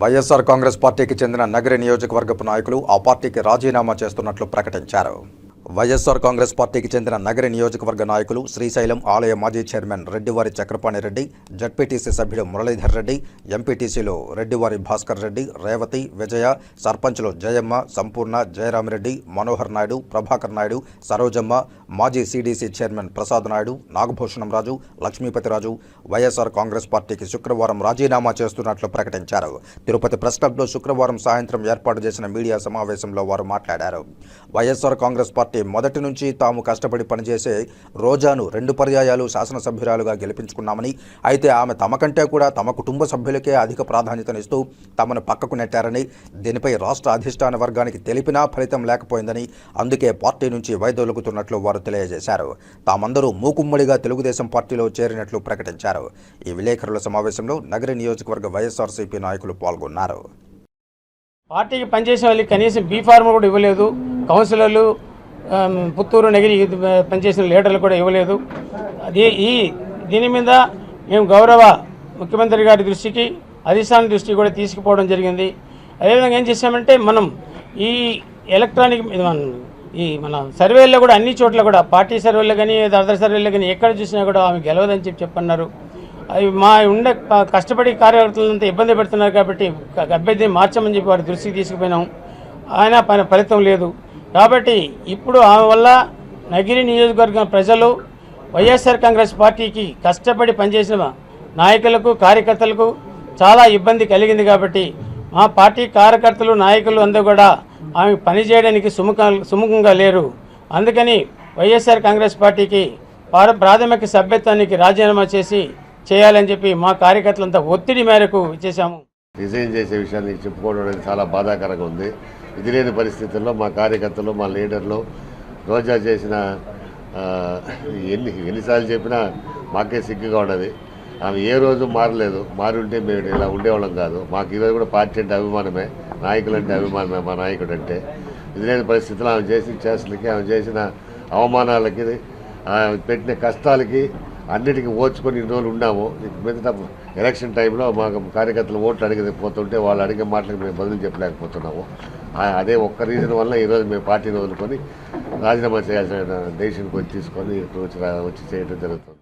వైఎస్సార్ కాంగ్రెస్ పార్టీకి చెందిన నగరి నియోజకవర్గపు నాయకులు ఆ పార్టీకి రాజీనామా చేస్తున్నట్లు ప్రకటించారు. వైఎస్ఆర్ కాంగ్రెస్ పార్టీకి చెందిన నగరి నియోజకవర్గ నాయకులు శ్రీశైలం ఆలయ మాజీ చైర్మన్ రెడ్డివారి చక్రపాణి రెడ్డి జడ్పీటీసీ సభ్యుడు మురళీధర్ రెడ్డి ఎంపీటీసీలో రెడ్డివారి భాస్కర్ రెడ్డి రేవతి విజయ సర్పంచ్లు జయమ్మ సంపూర్ణ జయరామిరెడ్డి మనోహర్ నాయుడు ప్రభాకర్ నాయుడు సరోజమ్మ మాజీ CDC chairman Prasad Naidu Nagabhushanam Raju Lakshmipathiraju YSR Congress పార్టీకి శుక్రవారం రాజీనామా చేస్తున్నట్లు ప్రకటించారు. తిరుపతి ప్రెస్ క్లబ్లో శుక్రవారం సాయంత్రం ఏర్పాటు చేసిన మీడియా సమావేశంలో వారు మాట్లాడారు. వైఎస్ఆర్ కాంగ్రెస్ పార్టీ మొదటి నుంచి తాము కష్టపడి పనిచేసే రోజాను రెండు పర్యాయాలు శాసనసభ్యురాలుగా గెలిపించుకున్నామని అయితే ఆమె తమ కంటే కూడా తమ కుటుంబ సభ్యులకే అధిక ప్రాధాన్యతనిస్తూ తమను పక్కకు నెట్టారని దీనిపై రాష్ట్ర అధిష్టాన వర్గానికి తెలిపినా ఫలితం లేకపోయిందని అందుకే పార్టీ నుంచి వైదొలుగుతున్నట్లు వారు తెలియజేశారు. తామందరూ మూకుమ్మడిగా తెలుగుదేశం పార్టీలో చేరినట్లు ప్రకటించారు. ఈ విలేకరుల సమావేశంలో నగర నియోజకవర్గ వైఎస్ఆర్సీపీ నాయకులు పాల్గొన్నారు. పార్టీకి పనిచేసే వాళ్ళకి కనీసం బీ ఫార్మర్ కూడా ఇవ్వలేదు. కౌన్సిలర్లు పుత్తూరు నగిరి పనిచేసిన లీడర్లు కూడా ఇవ్వలేదు. అది ఈ దీని మీద మేము గౌరవ ముఖ్యమంత్రి గారి దృష్టికి అధిష్టాన దృష్టికి కూడా తీసుకుపోవడం జరిగింది. అదేవిధంగా ఏం చేశామంటే మనం ఈ ఎలక్ట్రానిక్ ఇది ఈ మన సర్వేల్లో కూడా అన్ని చోట్ల కూడా పార్టీ సర్వేలో కానీ అదర్ సర్వేలో కానీ ఎక్కడ చూసినా కూడా ఆమె గెలవదని చెప్పి చెప్పన్నారు. అవి మా ఉండే కష్టపడి కార్యకర్తలంతా ఇబ్బంది పెడుతున్నారు కాబట్టి అభ్యర్థిని మార్చమని చెప్పి వారి దృష్టికి తీసుకుపోయినాం. ఆయన పని ఫలితం లేదు. కాబట్టి ఇప్పుడు ఆమె వల్ల నగిరి నియోజకవర్గం ప్రజలు వైఎస్ఆర్ కాంగ్రెస్ పార్టీకి కష్టపడి పనిచేసిన నాయకులకు కార్యకర్తలకు చాలా ఇబ్బంది కలిగింది కాబట్టి మా పార్టీ కార్యకర్తలు నాయకులు అందరూ కూడా ఆమె పనిచేయడానికి సుముఖ సుముఖంగా లేరు. అందుకని వైఎస్ఆర్ కాంగ్రెస్ పార్టీకి ప్రాథమిక సభ్యత్వానికి రాజీనామా చేసి చేయాలని చెప్పి మా కార్యకర్తలంతా ఒత్తిడి మేరకు చేశాము రిజైన్ చేసే విషయాన్ని చెప్పుకోవడం అనేది చాలా బాధాకరంగా ఉంది. ఇది లేని పరిస్థితుల్లో మా కార్యకర్తలు మా లీడర్లు రోజా చేసిన ఎన్ని ఎన్నిసార్లు చెప్పినా మాకే సిగ్గుగా ఉన్నది ఆమె ఏ రోజు మారలేదు. మారి ఉంటే మేము ఇలా ఉండేవాళ్ళం కాదు. మాకు ఈరోజు కూడా పార్టీ అంటే అభిమానమే. నాయకులు అంటే అభిమానమే మా నాయకుడు అంటే. ఇది లేని పరిస్థితుల్లో ఆమె చేసిన చేష్టలకి ఆమె చేసిన అవమానాలకి ఆమె పెట్టిన కష్టాలకి అన్నిటికీ ఓచుకొని ఇన్ని రోజులు ఉన్నాము. మిగతా ఎలక్షన్ టైంలో మాకు కార్యకర్తలు ఓట్లు అడిగి పోతుంటే వాళ్ళు అడిగే మాటలకు మేము బదులు చెప్పలేకపోతున్నాము. అదే ఒక్క రీజన్ వల్ల ఈరోజు మేము పార్టీని వదులుకొని రాజీనామా చేయాల్సిన డెసిషన్ వచ్చి తీసుకొని ఇప్పుడు వచ్చి రా- వచ్చి చేయడం జరుగుతుంది.